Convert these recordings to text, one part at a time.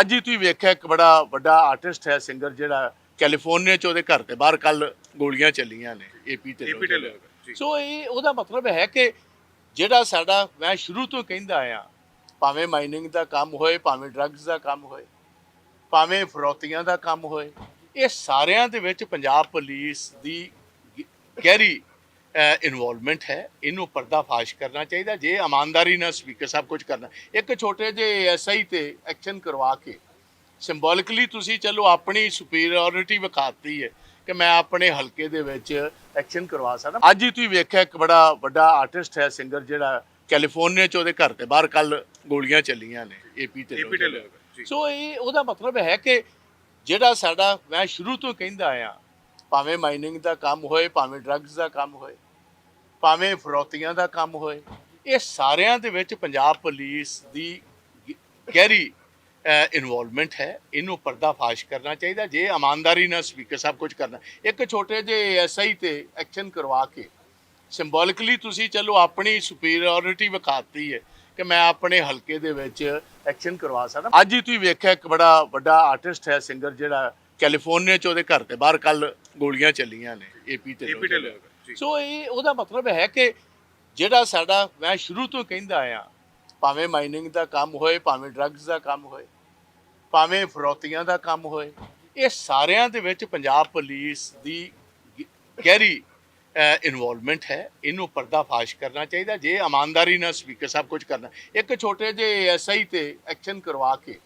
ਅੱਜ ਹੀ ਤੁਸੀਂ ਵੇਖਿਆ ਇੱਕ ਬੜਾ ਵੱਡਾ ਆਰਟਿਸਟ ਹੈ ਸਿੰਗਰ ਜਿਹੜਾ ਕੈਲੀਫੋਰਨੀਆ ਚ ਉਹਦੇ ਘਰ ਦੇ ਬਾਹਰ ਕੱਲ ਗੋਲੀਆਂ ਚੱਲੀਆਂ ਨੇ ਏਪੀ ਤੇ। ਸੋ ਇਹ ਉਹਦਾ ਮਤਲਬ ਹੈ ਕਿ ਜਿਹੜਾ ਸਾਡਾ ਮੈਂ ਸ਼ੁਰੂ ਤੋਂ ਕਹਿੰਦਾ ਆਇਆ ਭਾਵੇਂ ਮਾਈਨਿੰਗ ਦਾ ਕੰਮ ਹੋਏ ਭਾਵੇਂ ਡਰੱਗਸ ਦਾ ਕੰਮ ਹੋਏ ਭਾਵੇਂ ਫਰੋਤੀਆਂ ਦਾ ਕੰਮ ਹੋਏ ਇਹ ਸਾਰਿਆਂ ਦੇ ਵਿੱਚ ਪੰਜਾਬ ਪੁਲਿਸ ਦੀ ਗਹਿਰੀ ਇਨਵੋਲਵਮੈਂਟ ਹੈ ਇਹਨੂੰ ਪਰਦਾਫਾਸ਼ ਕਰਨਾ ਚਾਹੀਦਾ ਜੇ ਇਮਾਨਦਾਰੀ ਨਾਲ ਸਪੀਕਰ ਸਾਹਿਬ ਕੁਝ ਕਰਨਾ। ਇੱਕ ਛੋਟੇ ਜਿਹੇ ਐਸਆਈ ਤੇ ਐਕਸ਼ਨ ਕਰਵਾ ਕੇ ਸਿੰਬੋਲਿਕਲੀ ਤੁਸੀਂ ਚਲੋ ਆਪਣੀ ਸੁਪੀਰੀਅਰਿਟੀ ਵਿਖਾਤੀ ਹੈ ਕਿ ਮੈਂ ਆਪਣੇ ਹਲਕੇ ਦੇ ਵਿੱਚ ਐਕਸ਼ਨ ਕਰਵਾ ਸਕਦਾ। ਅੱਜ ਹੀ ਤੁਸੀਂ ਵੇਖਿਆ ਇੱਕ ਬੜਾ ਵੱਡਾ ਆਰਟਿਸਟ ਹੈ ਸਿੰਗਰ ਜਿਹੜਾ ਕੈਲੀਫੋਰਨੀਆ ਚ ਉਹਦੇ ਘਰ ਦੇ ਬਾਹਰ ਕੱਲ ਗੋਲੀਆਂ ਚੱਲੀਆਂ ਨੇ ਏਪੀ ਤੇ। ਸੋ ਇਹ ਉਹਦਾ ਮਤਲਬ ਹੈ ਕਿ ਜਿਹੜਾ ਸਾਡਾ ਮੈਂ ਸ਼ੁਰੂ ਤੋਂ ਕਹਿੰਦਾ ਆਇਆ ਭਾਵੇਂ ਮਾਈਨਿੰਗ ਦਾ ਕੰਮ ਹੋਏ ਭਾਵੇਂ ਡਰੱਗਸ ਦਾ ਕੰਮ ਹੋਏ ਭਾਵੇਂ ਫਰੋਤੀਆਂ ਦਾ ਕੰਮ ਹੋਏ ਇਹ ਸਾਰਿਆਂ ਦੇ ਵਿੱਚ ਪੰਜਾਬ ਪੁਲਿਸ ਦੀ ਗਹਿਰੀ ਇਨਵੋਲਵਮੈਂਟ ਹੈ। ਇਹਨੂੰ ਪਰਦਾਫਾਸ਼ ਕਰਨਾ ਚਾਹੀਦਾ ਜੇ ਇਮਾਨਦਾਰੀ ਨਾਲ ਸਪੀਕਰ ਸਾਹਿਬ ਕੁਝ ਕਰਨਾ। ਇੱਕ ਛੋਟੇ ਜਿਹੇ ਐਸਆਈ ਤੇ ਐਕਸ਼ਨ ਕਰਵਾ ਕੇ ਸਿੰਬੋਲਿਕਲੀ ਤੁਸੀਂ ਚਲੋ ਆਪਣੀ ਸੁਪੀਰੀਅਰਿਟੀ ਵਿਖਾਤੀ ਹੈ ਕਿ ਮੈਂ ਆਪਣੇ ਹਲਕੇ ਦੇ ਵਿੱਚ ਐਕਸ਼ਨ ਕਰਵਾ ਸਕਦਾ। ਅੱਜ ਹੀ ਤੁਸੀਂ ਵੇਖਿਆ ਇੱਕ ਬੜਾ ਵੱਡਾ ਆਰਟਿਸਟ ਹੈ ਸਿੰਗਰ ਜਿਹੜਾ ਕੈਲੀਫੋਰਨੀਆ ਚ ਉਹਦੇ ਘਰ ਦੇ ਬਾਹਰ ਕੱਲ ਗੋਲੀਆਂ ਚੱਲੀਆਂ ਨੇ ਏਪੀ ਤੇ AP ਢਿੱਲੋਂ, ਸੋ ਇਹ ਉਹਦਾ ਮਤਲਬ ਹੈ ਕਿ ਜਿਹੜਾ ਸਾਡਾ ਮੈਂ ਸ਼ੁਰੂ ਤੋਂ ਕਹਿੰਦਾ ਆਇਆ, ਭਾਵੇਂ ਮਾਈਨਿੰਗ ਦਾ ਕੰਮ ਹੋਏ, ਭਾਵੇਂ ਡਰੱਗਸ ਦਾ ਕੰਮ ਹੋਏ, ਭਾਵੇਂ ਫਰੋਤੀਆਂ ਦਾ ਕੰਮ ਹੋਏ, ਇਹ ਸਾਰਿਆਂ ਦੇ ਵਿੱਚ ਪੰਜਾਬ ਪੁਲਿਸ ਦੀ ਗਹਿਰੀ ਇਨਵੋਲਵਮੈਂਟ ਹੈ। ਇਹਨੂੰ ਪਰਦਾਫਾਸ਼ ਕਰਨਾ ਚਾਹੀਦਾ। ਜੇ ਇਮਾਨਦਾਰੀ ਨਾਲ ਸਪੀਕਰ ਸਾਹਿਬ ਕੁਝ ਕਰਨਾ, ਇੱਕ ਛੋਟੇ ਜਿਹੇ ਐਸਆਈ ਤੇ ਐਕਸ਼ਨ ਕਰਵਾ ਕੇ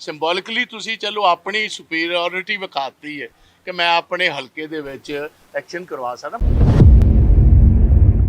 ਸਿੰਬੋਲਿਕਲੀ ਤੁਸੀਂ ਚਲੋ ਆਪਣੀ ਸੁਪੀਰੀਅਰਿਟੀ ਵਿਖਾਤੀ ਹੈ। ਕਿ ਮੈਂ ਆਪਣੇ ਹਲਕੇ ਦੇ ਵਿੱਚ ਐਕਸ਼ਨ ਕਰਵਾ ਸਕਾਂ